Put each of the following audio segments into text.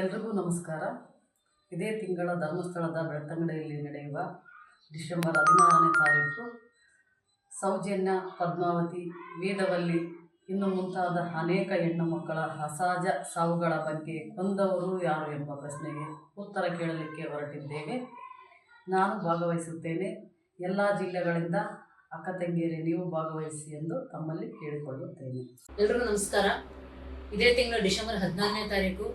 ಎಲ್ರಿಗೂ ನಮಸ್ಕಾರ. ಇದೇ ತಿಂಗಳ ಧರ್ಮಸ್ಥಳದ ಬೆಳ್ತಂಗಡಿಯಲ್ಲಿ ನಡೆಯುವ ಡಿಸೆಂಬರ್ ಹದಿನಾರನೇ ತಾರೀಕು. ಸೌಜನ್ಯ, ಪದ್ಮಾವತಿ, ವೇದವಲ್ಲಿ ಇನ್ನು ಮುಂತಾದ ಅನೇಕ ಹೆಣ್ಣು ಮಕ್ಕಳ ಅಸಹಜ ಸಾವುಗಳ ಬಗ್ಗೆ ಕೊಂದವರು ಯಾರು ಎಂಬ ಪ್ರಶ್ನೆಗೆ ಉತ್ತರ ಕೇಳಲಿಕ್ಕೆ ಹೊರಟಿದ್ದೇವೆ. ನಾನು ಭಾಗವಹಿಸುತ್ತೇನೆ. ಎಲ್ಲ ಜಿಲ್ಲೆಗಳಿಂದ ಅಕ್ಕ ತಂಗಿಯರೇ ನೀವು ಭಾಗವಹಿಸಿ ಎಂದು ತಮ್ಮಲ್ಲಿ ಕೇಳಿಕೊಳ್ಳುತ್ತೇನೆ. ಎಲ್ರಿಗೂ ನಮಸ್ಕಾರ. ಇದೇ ತಿಂಗಳು ಡಿಸೆಂಬರ್ ಹದಿನಾರನೇ ತಾರೀಕು.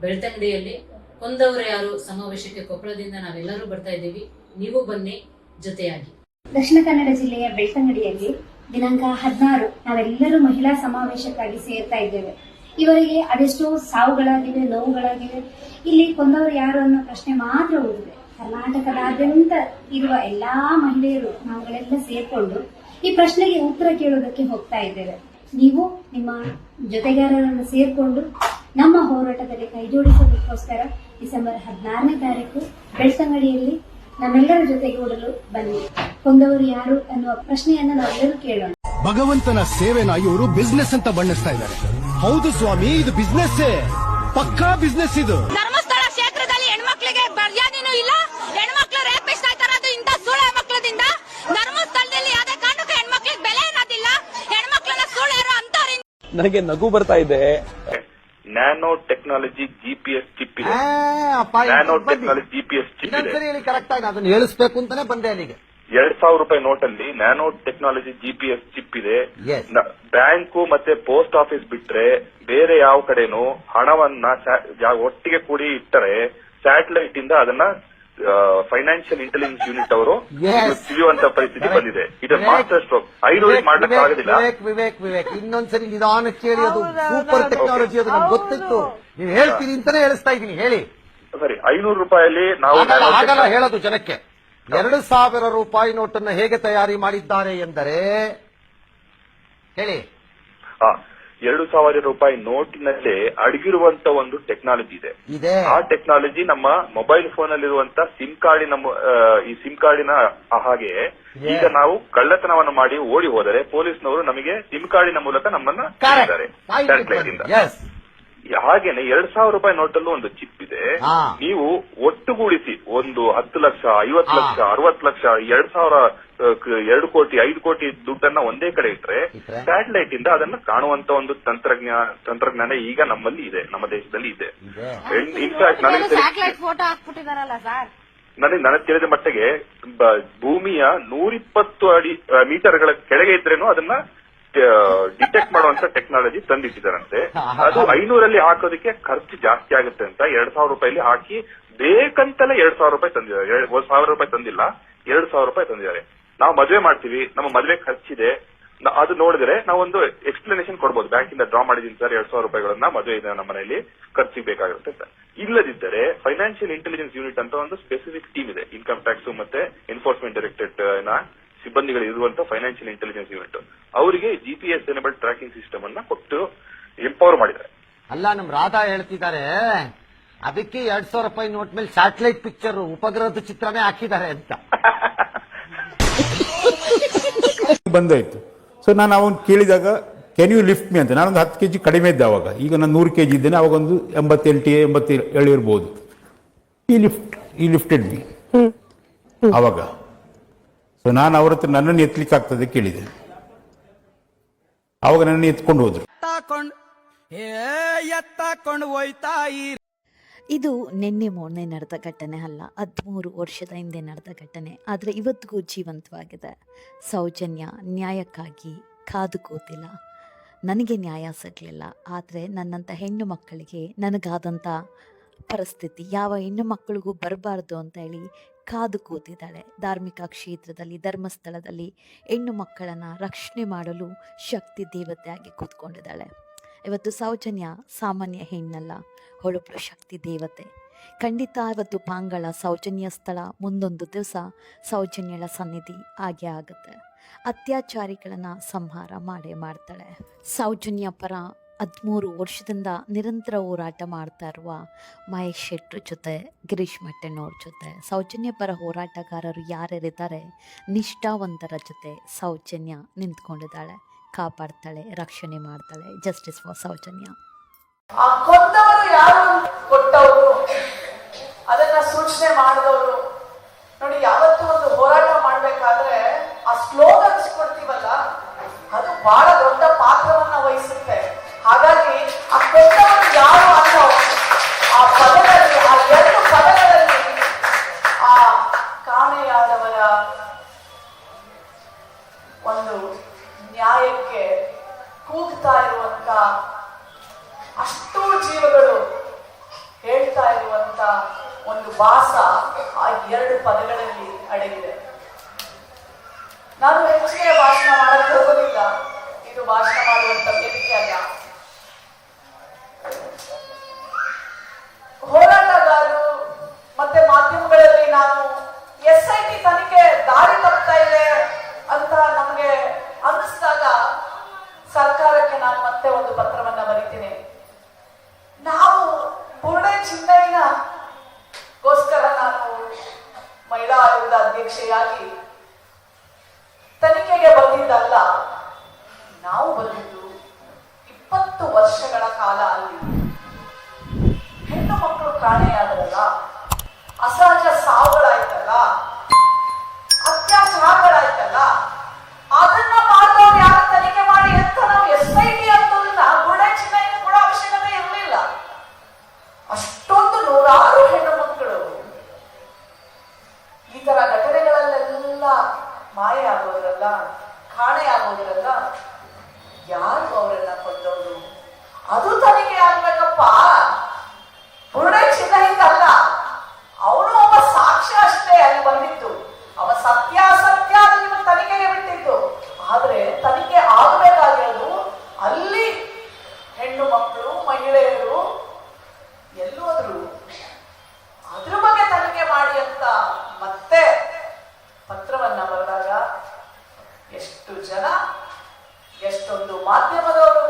ಬೆಳ್ತಂಗಡಿಯಲ್ಲಿ ಕೊಂದವರು ಯಾರು ಸಮಾವೇಶಕ್ಕೆ ಕೊಪ್ಪಳದಿಂದ ನಾವೆಲ್ಲರೂ ಬರ್ತಾ ಇದ್ದೀವಿ. ನೀವು ಬನ್ನಿ ಜೊತೆಯಾಗಿ. ದಕ್ಷಿಣ ಕನ್ನಡ ಜಿಲ್ಲೆಯ ಬೆಳ್ತಂಗಡಿಯಲ್ಲಿ ದಿನಾಂಕ ಹದಿನಾರು ನಾವೆಲ್ಲರೂ ಮಹಿಳಾ ಸಮಾವೇಶಕ್ಕಾಗಿ ಸೇರ್ತಾ ಇದ್ದೇವೆ. ಇವರಿಗೆ ಅದೆಷ್ಟೋ ಸಾವುಗಳಾಗಿವೆ ನೋವುಗಳಾಗಿವೆ. ಇಲ್ಲಿ ಕೊಂದವರು ಯಾರು ಅನ್ನೋ ಪ್ರಶ್ನೆ ಮಾತ್ರ ಉಳಿದಿದೆ. ಕರ್ನಾಟಕದಾದ್ಯಂತ ಇರುವ ಎಲ್ಲಾ ಮಹಿಳೆಯರು ನಾವುಗಳೆಲ್ಲ ಸೇರ್ಕೊಂಡು ಈ ಪ್ರಶ್ನೆಗೆ ಉತ್ತರ ಕೇಳೋದಕ್ಕೆ ಹೋಗ್ತಾ ಇದ್ದೇವೆ. ನೀವು ನಿಮ್ಮ ಜೊತೆಗಾರರನ್ನು ಸೇರ್ಕೊಂಡು ನಮ್ಮ ಹೋರಾಟದಲ್ಲಿ ಕೈಜೋಡಿಸೋದಕ್ಕೋಸ್ಕರ ಡಿಸೆಂಬರ್ ಹದಿನಾರನೇ ತಾರೀಕು ಬೆಳ್ತಂಗಡಿಯಲ್ಲಿ ನಮ್ಮೆಲ್ಲರ ಜೊತೆಗೂಡಲು ಬನ್ನಿ. ಕೊಂದವರು ಯಾರು ಅನ್ನುವ ಪ್ರಶ್ನೆಯನ್ನ ನಾವೆಲ್ಲರೂ ಕೇಳೋಣ. ಭಗವಂತನ ಸೇವೆನ ಇವರು ಬಿಸ್ನೆಸ್ ಅಂತ ಬಣ್ಣಿಸ್ತಾ ಇದ್ದಾರೆ. ಹೌದು ಸ್ವಾಮಿ ಇದು ಬಿಸ್ನೆಸ್ ಪಕ್ಕಾ ಬಿಸ್ನೆಸ್ ಇದು. ಇಲ್ಲ? ಹೆಣ್ಮಕ್ಳು ರೇಪಿಸ್ತಾ ಅದು ಇಂಥ ಸುಳ್ಳು ಮಕ್ಕಳದಿಂದ ಧರ್ಮಸ್ಥಳದಲ್ಲಿ ಯಾವ್ದೇ ಕಾರಣಕ್ಕೂ ಹೆಣ್ಮಕ್ಳಿಗೆ ಬೆಲೆ ಇರೋದಿಲ್ಲ. ಹೆಣ್ಮಕ್ಳನ್ನ ಸುಳ್ಳು ಅಂತಾರೆ ನನಗೆ ನಗು ಬರ್ತಾ ಇದೆ. ನ್ಯಾನೋ ಟೆಕ್ನಾಲಜಿ ಜಿಪಿಎಸ್ ಚಿಪ್ ಇದೆ. ನ್ಯಾನೋ ಟೆಕ್ನಾಲಜಿ ಜಿಪಿಎಸ್ ಚಿಪ್ ಇದೆ. ಕರೆಕ್ಟ್ ಆಗಿ ಅದನ್ನ ಹೇಳಿಸ್ಬೇಕು ಅಂತಾನೆ ಬಂದೆ ಅಲ್ಲಿಗೆ. ಎರಡ್ ಸಾವಿರ ರೂಪಾಯಿ ನೋಟಲ್ಲಿ ನ್ಯಾನೋ ಟೆಕ್ನಾಲಜಿ ಜಿಪಿಎಸ್ ಚಿಪ್ ಇದೆ. ಬ್ಯಾಂಕು ಮತ್ತೆ ಪೋಸ್ಟ್ ಆಫೀಸ್ ಬಿಟ್ರೆ ಬೇರೆ ಯಾವ ಕಡೆನೂ ಹಣವನ್ನ ಒಟ್ಟಿಗೆ ಕೂಡಿ ಇಟ್ಟರೆ ಸ್ಯಾಟಲೈಟ್ ಇಂದ ಅದನ್ನ ಫೈನಾನ್ಷಿಯಲ್ ಇಂಟೆಲಿಜೆನ್ಸ್ ಯೂನಿಟ್ ಅವರು. ತಿಳಿಯುವಂತ ಪರಿಸ್ಥಿತಿ ಬಂದಿದೆ. ಇದು ಮಾಸ್ಟರ್ ಸ್ಟ್ರೋಕ್ ಐನೂರು ವಿವೇಕ್, ಮಾಡ್ಲಿಕ್ಕೆ ವಿವೇಕ್, ಆಗೋದಿಲ್ಲ. ವಿವೇಕ್ ಇನ್ನೊಂದ್ಸರಿ ನಿಧಾನಕ್ಕೆ ಕೇಳಿ ಅದು ಸೂಪರ್ ಟೆಕ್ನಾಲಜಿ ಅದು ನಮ್ಗೆ ಗೊತ್ತಿತ್ತು. ನೀವು ಹೇಳ್ತೀನಿ ಅಂತಾನೆ ಹೇಳಿಸ್ತಾ ಇದೀನಿ ಹೇಳಿ. ಸರಿ ಐನೂರು ರೂಪಾಯಲ್ಲಿ ನಾವು ಆಗಲ್ಲ ಹೇಳೋದು ಜನಕ್ಕೆ. ಎರಡು ಸಾವಿರ ರೂಪಾಯಿ ನೋಟನ್ನ ಹೇಗೆ ತಯಾರಿ ಮಾಡಿದ್ದಾರೆ ಎಂದರೆ ಹೇಳಿ. ಆ, ಎರಡು ಸಾವಿರ ರೂಪಾಯಿ ನೋಟಿನಲ್ಲೇ ಅಡಗಿರುವಂತ ಒಂದು ಟೆಕ್ನಾಲಜಿ ಇದೆ. ಆ ಟೆಕ್ನಾಲಜಿ ನಮ್ಮ ಮೊಬೈಲ್ ಫೋನ್ ಅಲ್ಲಿರುವಂತ ಸಿಮ್ ಕಾರ್ಡಿನ ಈ ಸಿಮ್ ಕಾರ್ಡಿನ ಹಾಗೆ ಈಗ ನಾವು ಕಳ್ಳತನವನ್ನು ಮಾಡಿ ಓಡಿ ಹೋದರೆ ಪೊಲೀಸ್ನವರು ನಮಗೆ ಸಿಮ್ ಕಾರ್ಡಿನ ಮೂಲಕ ನಮ್ಮನ್ನ ಹಾಗೇನೆ ಎರಡ್ ಸಾವಿರ ರೂಪಾಯಿ ನೋಟಲ್ಲೂ ಒಂದು ಚಿಪ್ ಇದೆ ಹಾ. ನೀವು ಒಟ್ಟುಗೂಡಿಸಿ ಒಂದು ಹತ್ತು ಲಕ್ಷ ಐವತ್ತು ಹಾ. ಲಕ್ಷ ಅರವತ್ತು ಲಕ್ಷ ಎರಡ್ ಸಾವಿರ ಆ, ಕ- ಎರಡು ಕೋಟಿ ಐದು ಕೋಟಿ ದುಡ್ಡನ್ನ ಒಂದೇ ಕಡೆ ಇಟ್ರೆ ಇಟ್ರೆ? ಸ್ಯಾಟಲೈಟ್ ಇಂದ ಅದನ್ನ ಕಾಣುವಂತ ಒಂದು ತಂತ್ರಜ್ಞಾನ ತಂತ್ರಜ್ಞಾನ ಈಗ ನಮ್ಮಲ್ಲಿ ಇದೆ ನಮ್ಮ ದೇಶದಲ್ಲಿ ಇದೆ ಇದೆ ಇನ್ಫ್ಯಾಕ್ಟ್ ನನಗೆ ತಿಳಿದ- ಸ್ಯಾಟಲೈಟ್ ಫೋಟೋ ಹಾಕ್ಬಿಟ್ಟಿದಾರಲ್ಲ ಸರ್ ನನಗೆ ನನಗೆ ತಿಳಿದ ಮಟ್ಟಿಗೆ ಬ- ಭೂಮಿಯ ನೂರಿಪ್ಪತ್ತು ಅಡಿ ಮೀಟರ್ಗಳ ಕೆಳಗೆ ಇದ್ರೇನು ಅದನ್ನ ಡಿಟೆಕ್ಟ್ ಮಾಡುವಂತ ಟೆಕ್ನಾಲಜಿ ತಂದಿಟ್ಟಿದಾರಂತೆ ಅದು ಐನೂರಲ್ಲಿ ಹಾಕೋದಕ್ಕೆ ಖರ್ಚು ಜಾಸ್ತಿ ಆಗುತ್ತೆ ಅಂತ ಎರಡ್ ಸಾವಿರ ರೂಪಾಯಿಲಿ ಹಾಕಿ ಬೇಕಂತಲೇ ಎರಡ್ ಸಾವಿರ ರೂಪಾಯಿ ತಂದಿದ್ದಾರೆ. ಒಂದ್ ಸಾವಿರ ರೂಪಾಯಿ ತಂದಿಲ್ಲ ಎರಡ್ ಸಾವಿರ ರೂಪಾಯಿ ತಂದಿದ್ದಾರೆ. ನಾವು ಮದುವೆ ಮಾಡ್ತೀವಿ ನಮ್ಮ ಮದುವೆ ಖರ್ಚಿದೆ. ಅದು ನೋಡಿದ್ರೆ ನಾವೊಂದು ಎಕ್ಸ್ಪ್ಲನೇಷನ್ ಕೊಡ್ಬೋದು. ಬ್ಯಾಂಕಿಂದ ಡ್ರಾ ಮಾಡಿದೀನಿ ಸರ್ ಎರಡ್ ಸಾವಿರ ರೂಪಾಯಿಗಳನ್ನ ಮದುವೆ ಇದೆ ನಮ್ಮ ಮನೆಯಲ್ಲಿ ಖರ್ಚಿಗೆ ಬೇಕಾಗುತ್ತೆ ಅಂತ. ಇಲ್ಲದಿದ್ದರೆ ಫೈನಾನ್ಷಿಯಲ್ ಇಂಟೆಲಿಜೆನ್ಸ್ ಯೂನಿಟ್ ಅಂತ ಒಂದು ಸ್ಪೆಸಿಫಿಕ್ ಟೀಮ್ ಇದೆ. ಇನ್ಕಮ್ ಟ್ಯಾಕ್ಸ್ ಮತ್ತೆ ಎನ್ಫೋರ್ಸ್ಮೆಂಟ್ ಡೈರೆಕ್ಟರೇಟ್ನ ಸಿಬ್ಬಂದಿಗಳು ಇರುವಂತಹ ಫೈನಾನ್ಷಿಯಲ್ ಇಂಟೆಲಿಜೆನ್ಸ್ ಯೂನಿಟ್ ಅವರಿಗೆ ಜಿಪಿಎಸ್ ಎನೇಬಲ್ ಟ್ರ್ಯಾಕಿಂಗ್ ಸಿಸ್ಟಮ್ ಅನ್ನ ಕೊಟ್ಟು ಎಂಪವರ್ ಮಾಡಿದ್ದಾರೆ. ಅಲ್ಲ ನಮ್ ರಾಧಾ ಹೇಳ್ತಿದ್ದಾರೆ ಅದಕ್ಕೆ ಎರಡ್ ಸಾವಿರ ರೂಪಾಯಿ ನೋಟ್ ಮೇಲೆ ಸ್ಯಾಟಲೈಟ್ ಪಿಕ್ಚರ್ ಉಪಗ್ರಹದ ಚಿತ್ರನೇ ಹಾಕಿದ್ದಾರೆ ಅಂತ. ಬಂದಾಯ್ತು ಸೊ ನಾನು ಅವನು ಕೇಳಿದಾಗ ಕ್ಯಾನ್ ಯು ಲಿಫ್ಟ್ ಮಿ ಅಂತ. ನಾನೊಂದು ಹತ್ತು ಕೆ ಜಿ ಕಡಿಮೆ ಇದ್ದೆ ಅವಾಗ. ಈಗ ನಾನು ನೂರು ಕೆ ಜಿ ಇದ್ದೇನೆ ಅವಾಗ ಒಂದು ಎಂಬತ್ತೆಂಟು ಎಂಬತ್ತೇಳು ಇರ್ಬೋದು. ಈ ಲಿಫ್ಟ್ ಈ ಲಿಫ್ಟೆಡ್ ಮಿ ಅವಾಗ. ಸೊ ನಾನು ಅವ್ರ ಹತ್ರ ನನ್ನನ್ನು ಎತ್ತಲಿಕ್ಕೆ ಆಗ್ತದೆ ಕೇಳಿದೆ. ಅವಾಗ ನನ್ನ ಎತ್ಕೊಂಡು ಹೋದ್ರು. ಇದು ನಿನ್ನೆ ಮೊನ್ನೆ ನಡೆದ ಘಟನೆ ಅಲ್ಲ ಹದಿಮೂರು ವರ್ಷದ ಹಿಂದೆ ನಡೆದ ಘಟನೆ. ಆದರೆ ಇವತ್ತಿಗೂ ಜೀವಂತವಾಗಿದೆ. ಸೌಜನ್ಯ ನ್ಯಾಯಕ್ಕಾಗಿ ಕಾದು ಕೂತಿಲ್ಲ. ನನಗೆ ನ್ಯಾಯ ಸಿಗಲಿಲ್ಲ. ಆದರೆ ನನ್ನಂಥ ಹೆಣ್ಣು ಮಕ್ಕಳಿಗೆ ನನಗಾದಂಥ ಪರಿಸ್ಥಿತಿ ಯಾವ ಹೆಣ್ಣು ಮಕ್ಕಳಿಗೂ ಬರಬಾರ್ದು ಅಂತ ಹೇಳಿ ಕಾದು ಕೂತಿದ್ದಾಳೆ. ಧಾರ್ಮಿಕ ಕ್ಷೇತ್ರದಲ್ಲಿ, ಧರ್ಮಸ್ಥಳದಲ್ಲಿ ಹೆಣ್ಣು ಮಕ್ಕಳನ್ನು ರಕ್ಷಣೆ ಮಾಡಲು ಶಕ್ತಿ ದೇವತೆಯಾಗಿ ಕೂತ್ಕೊಂಡಿದ್ದಾಳೆ. ಇವತ್ತು ಸೌಜನ್ಯ ಸಾಮಾನ್ಯ ಹೆಣ್ಣಲ್ಲ ಹೊಳಪು ಶಕ್ತಿ ದೇವತೆ. ಖಂಡಿತ ಇವತ್ತು ಪಾಂಗಳ ಸೌಜನ್ಯ ಸ್ಥಳ, ಮುಂದೊಂದು ದಿವಸ ಸೌಜನ್ಯಳ ಸನ್ನಿಧಿ ಆಗೇ ಆಗುತ್ತೆ. ಅತ್ಯಾಚಾರಿಗಳನ್ನ ಸಂಹಾರ ಮಾಡೇ ಮಾಡ್ತಾಳೆ. ಸೌಜನ್ಯ ಪರ ಹದಿಮೂರು ವರ್ಷದಿಂದ ನಿರಂತರ ಹೋರಾಟ ಮಾಡ್ತಾ ಇರುವ ಮಹೇಶ್ ಶೆಟ್ಟ್ರ ಜೊತೆ, ಗಿರೀಶ್ ಮಟ್ಟಣ್ಣವ್ರ ಜೊತೆ ಸೌಜನ್ಯ ಪರ ಹೋರಾಟಗಾರರು ಯಾರ್ಯಾರಿದ್ದಾರೆ, ನಿಷ್ಠಾವಂತರ ಜೊತೆ ಸೌಜನ್ಯ ನಿಂತ್ಕೊಂಡಿದ್ದಾಳೆ, ಕಾಪಾಡ್ತಾಳೆ, ರಕ್ಷಣೆ ಮಾಡ್ತಾಳೆ ಜಸ್ಟಿಸ್ ಫಾರ್ ಸೌಜನ್ಯ. ಅದನ್ನ ಸೂಚನೆ ಮಾಡಿದವರು. ನೋಡಿ, ಯಾವತ್ತೂ ಒಂದು ಹೋರಾಟ ಮಾಡ್ಬೇಕಾದ್ರೆ ಆ ಸ್ಲೋಗನ್ಸ್ ಕೊಡ್ತೀವಲ್ಲ, ಅದು ಬಹಳ ದೊಡ್ಡ ಪಾತ್ರವನ್ನ ವಾಸ ಆ ಎರಡು ಪದಗಳಲ್ಲಿ ಅಡಗಿದೆ ನಾನು ಹೆಚ್ಚಿಗೆ ಭಾಷಣ ಅಧ್ಯಕ್ಷೆಯಾಗಿ ತನಿಖೆಗೆ ಬಂದಿದ್ದಲ್ಲ. ನಾವು ಬಂದಿದ್ದು ಇಪ್ಪತ್ತು ವರ್ಷಗಳ ಕಾಲ ಅಲ್ಲಿ. ಹೆಣ್ಣು ಮಕ್ಕಳು ಕಾಣೆಯಾದ್ರಲ್ಲ ಅಸಹಜ ಸಾವುಗಳಾಯ್ತಲ್ಲ ತರ ಘಟನೆಗಳಲ್ಲೆಲ್ಲ ಮಾಯ ಆಗೋದ್ರಲ್ಲ, ಕಾಣೆ ಆಗೋದ್ರಲ್ಲ, ಯಾರು ಅವರನ್ನ ಕೊಂದವರು ಅದು ತನಿಖೆ ಆಗ್ಬೇಕಪ್ಪ. ಬುರುಡೆ ಹಿಂದಲ್ಲ ಅವನು ಒಬ್ಬ ಸಾಕ್ಷ್ಯ ಅಷ್ಟೇ ಅಲ್ಲಿ ಬಂದಿತ್ತು ಅವ ಸತ್ಯಾಸತ್ಯ ನಿಮ್ಮ ತನಿಖೆಗೆ ಬಿಟ್ಟಿದ್ದು. ಆದ್ರೆ ತನಿಖೆ ಆಗಬೇಕಾಗಿರೋದು ಅಲ್ಲಿ ಹೆಣ್ಣು ಮಕ್ಕಳು ಮಹಿಳೆಯರು ಎಲ್ಲೋದ್ರು ಅದ್ರ ಬಗ್ಗೆ ತನಿಖೆ ಮಾಡಿ ಅಂತ ಮತ್ತೆ ಪತ್ರವನ್ನ ಬರೆದಾಗ ಎಷ್ಟು ಜನ ಎಷ್ಟೊಂದು ಮಾಧ್ಯಮದವರು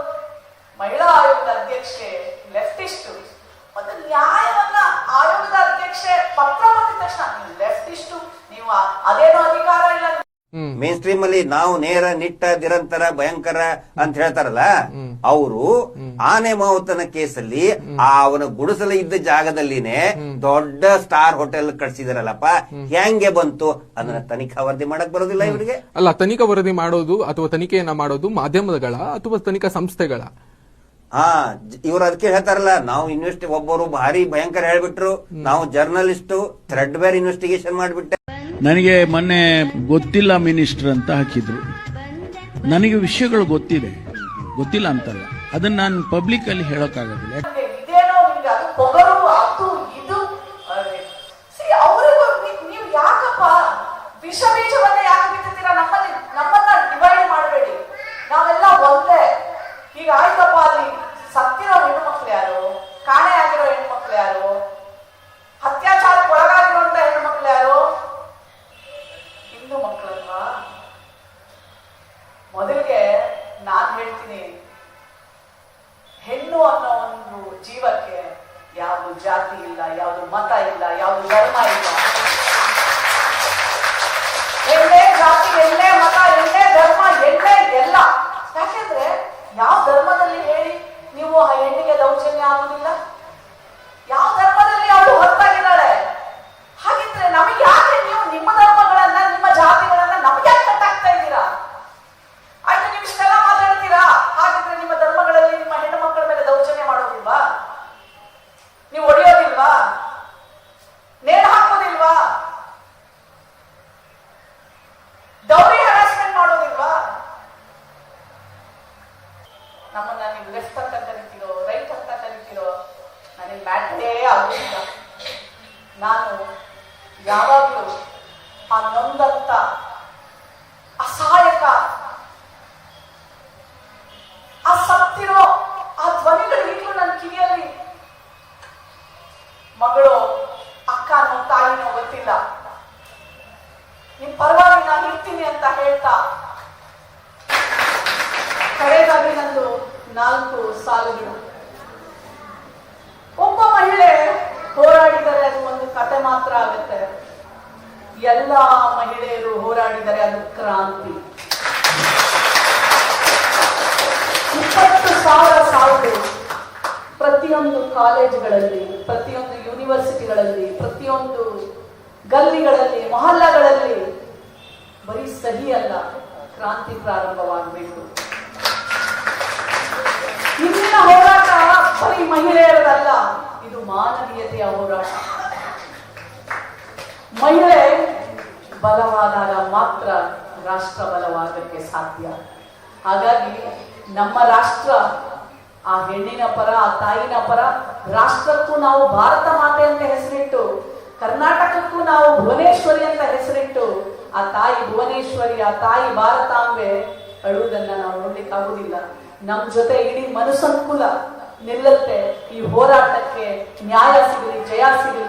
ಮಹಿಳಾ ಆಯೋಗದ ಅಧ್ಯಕ್ಷೆ ಲೆಫ್ಟಿಸ್ಟು ಮತ್ತೆ ನ್ಯಾಯವನ್ನ ಆಯೋಗದ ಅಧ್ಯಕ್ಷೆ ಪತ್ರ ಬಂದಿದ ತಕ್ಷಣ ನೀವು ಲೆಫ್ಟಿಸ್ಟು ನೀವು ಅದೇನೋ ಅಧಿಕಾರ ಇಲ್ಲ. ಮೇನ್ ಸ್ಟ್ರೀಮ್ ಅಲ್ಲಿ ನಾವು ನೇರ ನಿಟ್ಟ ನಿರಂತರ ಭಯಂಕರ ಅಂತ ಹೇಳ್ತಾರಲ್ಲ ಅವರು ಆನೆ ಮಾವುತನ ಕೇಸಲ್ಲಿ ಆ ಅವನ ಗುಡಿಸಲ ಇದ್ದ ಜಾಗದಲ್ಲಿನೇ ದೊಡ್ಡ ಸ್ಟಾರ್ ಹೋಟೆಲ್ ಕಟ್ಸಿದಾರಲ್ಲಪ್ಪ ಹೆಂಗೆ ಬಂತು? ಅದನ್ನ ತನಿಖಾ ವರದಿ ಮಾಡಕ್ ಬರೋದಿಲ್ಲ ಇವರಿಗೆ. ಅಲ್ಲ ತನಿಖಾ ವರದಿ ಮಾಡೋದು ಅಥವಾ ತನಿಖೆಯನ್ನ ಮಾಡೋದು ಮಾಧ್ಯಮಗಳ ಅಥವಾ ತನಿಖಾ ಸಂಸ್ಥೆಗಳ ಹಾ ಇವ್ರು ಅದಕ್ಕೆ ಹೇಳ್ತಾರಲ್ಲ ನಾವು ಇನ್ವೆಸ್ಟ್ ಒಬ್ಬರು ಭಾರಿ ಭಯಂಕರ ಹೇಳ್ಬಿಟ್ರು ನಾವು ಜರ್ನಲಿಸ್ಟ್ ಥ್ರೆಡ್ ಬೇರ್ ಇನ್ವೆಸ್ಟಿಗೇಷನ್ ಮಾಡಿಬಿಟ್ಟೆ. ನನಗೆ ಮೊನ್ನೆ ಗೊತ್ತಿಲ್ಲ ಮಿನಿಸ್ಟರ್ ಅಂತ ಹಾಕಿದ್ರು. ನನಗೆ ವಿಷಯಗಳು ಗೊತ್ತಿದೆ. ಗೊತ್ತಿಲ್ಲ ಅಂತಲ್ಲ. ಅದನ್ನ ನಾನು ಪಬ್ಲಿಕ್ ಅಲ್ಲಿ ಹೇಳೋಕ್ಕಾಗೋದಿಲ್ಲ. ಹೋರಾಡಿದರೆ ಅದು ಕ್ರಾಂತಿ. ಇಪ್ಪತ್ತು ಸಾವಿರ ಸಾವಿರ ಪ್ರತಿಯೊಂದು ಕಾಲೇಜುಗಳಲ್ಲಿ, ಪ್ರತಿಯೊಂದು ಯೂನಿವರ್ಸಿಟಿಗಳಲ್ಲಿ, ಪ್ರತಿಯೊಂದು ಗಲ್ಲಿಗಳಲ್ಲಿ, ಮಹಲ್ಲಗಳಲ್ಲಿ ಬರೀ ಸಹಿ ಅಲ್ಲ, ಕ್ರಾಂತಿ ಪ್ರಾರಂಭವಾಗಬೇಕು. ಇಂದಿನ ಹೋರಾಟ ಬರೀ ಮಹಿಳೆಯರದಲ್ಲ, ಇದು ಮಾನವೀಯತೆಯ ಹೋರಾಟ. ಮಹಿಳೆ ಬಲವಾದಾಗ ಮಾತ್ರ ರಾಷ್ಟ್ರ ಬಲವಾಗಕ್ಕೆ ಸಾಧ್ಯ. ಹಾಗಾಗಿ ನಮ್ಮ ರಾಷ್ಟ್ರ, ಆ ಹೆಣ್ಣಿನ ಪರ, ಆ ತಾಯಿನ ಪರ, ರಾಷ್ಟ್ರಕ್ಕೂ ನಾವು ಭಾರತ ಮಾತೆ ಅಂತ ಹೆಸರಿಟ್ಟು, ಕರ್ನಾಟಕಕ್ಕೂ ನಾವು ಭುವನೇಶ್ವರಿ ಅಂತ ಹೆಸರಿಟ್ಟು, ಆ ತಾಯಿ ಭುವನೇಶ್ವರಿ, ಆ ತಾಯಿ ಭಾರತಾಂಬೆ ಅಳುವುದನ್ನ ನಾವು ನೋಡ್ಲಿಕ್ಕಾಗುವುದಿಲ್ಲ ನಮ್ ಜೊತೆ ಇಡೀ ಮನಸ್ಸನುಕೂಲ ನಿಲ್ಲತ್ತೆ. ಈ ಹೋರಾಟಕ್ಕೆ ನ್ಯಾಯ ಸಿಗಲಿ, ಜಯ ಸಿಗಲಿ.